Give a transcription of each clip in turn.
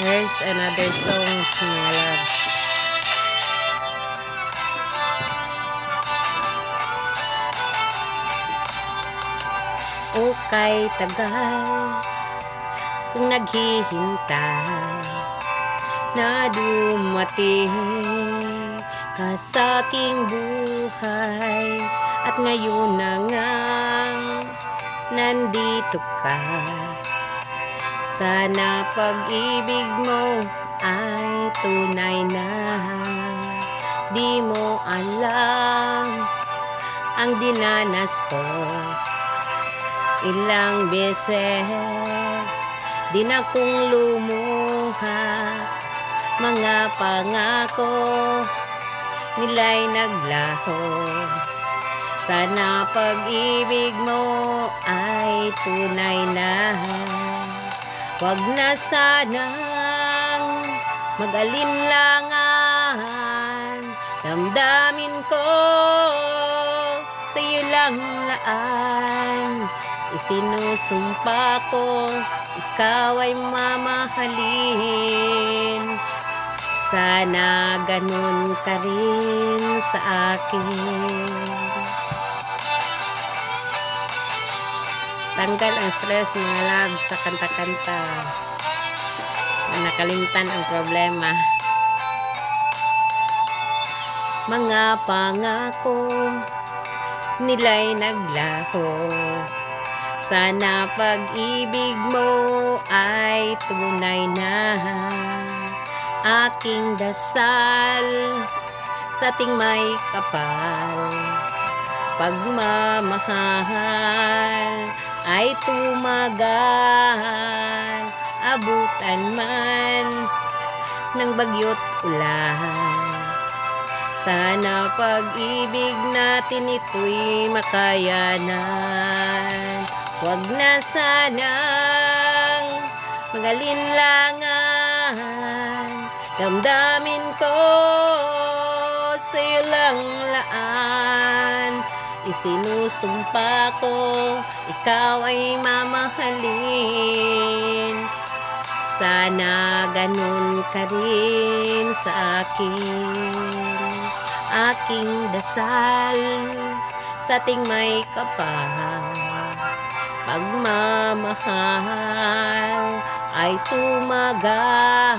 Here's another song, mga loves. O kay tagal kung naghihintay na dumating ka sa aking buhay at ngayon na nga nandito ka sana pag-ibig mo ay tunay na. Di mo alam ang dinanas ko. Ilang beses din akong lumuha. Mga pangako nila'y naglaho. Sana pag-ibig mo ay tunay na Huwag na sanang mag-alinlangan Damdamin ko sa lang laan. Isinusumpa ko ikaw ay mamahalin. Sana ganun ka rin sa akin Tanggal ang stress mga loves sa kanta-kanta. Na nakalimtan ang problema. Mga pangako nila'y naglaho. Sana pag-ibig mo ay tunay na aking dasal sa ting may kapal pagmamahal ay tumagal abutan man ng bagyo't ulan. Sana pag-ibig natin ito'y makayanan. Huwag na sanang magalinlangan Damdamin ko sa iyo lang laan Isinusumpa ko, ikaw ay mamahalin. Sana ganun ka rin sa akin. Aking dasal sa ting may kapal. Pagmamahal ay tumagal.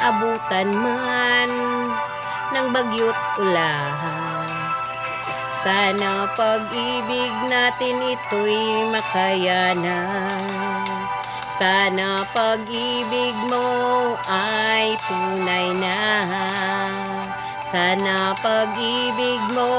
Abutan man ng bagyo't ulan Sana pag-ibig natin ito'y makayanan Sana pag-ibig mo ay tunay na. Sana pag-ibig mo